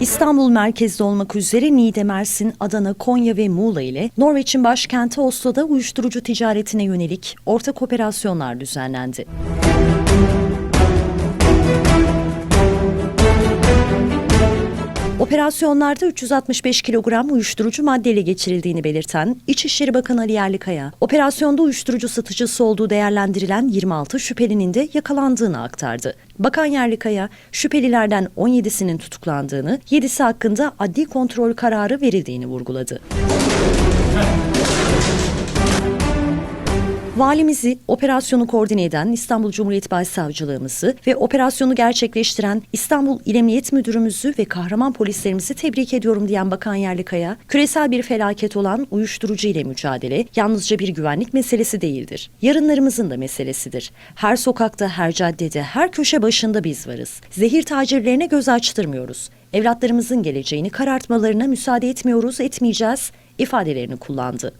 İstanbul merkezde olmak üzere Niğde, Mersin, Adana, Konya ve Muğla ile Norveç'in başkenti Oslo'da uyuşturucu ticaretine yönelik ortak operasyonlar düzenlendi. Müzik Operasyonlarda 365 kilogram uyuşturucu maddeyle geçirildiğini belirten İçişleri Bakanı Ali Yerlikaya, operasyonda uyuşturucu satıcısı olduğu değerlendirilen 26 şüphelinin de yakalandığını aktardı. Bakan Yerlikaya, şüphelilerden 17'sinin tutuklandığını, 7'si hakkında adli kontrol kararı verildiğini vurguladı. Valimizi operasyonu koordine eden İstanbul Cumhuriyet Başsavcılığımızı ve operasyonu gerçekleştiren İstanbul İl Emniyet Müdürümüzü ve kahraman polislerimizi tebrik ediyorum diyen Bakan Yerlikaya, küresel bir felaket olan uyuşturucu ile mücadele yalnızca bir güvenlik meselesi değildir. Yarınlarımızın da meselesidir. Her sokakta, her caddede, her köşe başında biz varız. Zehir tacirlerine göz açtırmıyoruz. Evlatlarımızın geleceğini karartmalarına müsaade etmiyoruz, etmeyeceğiz ifadelerini kullandı.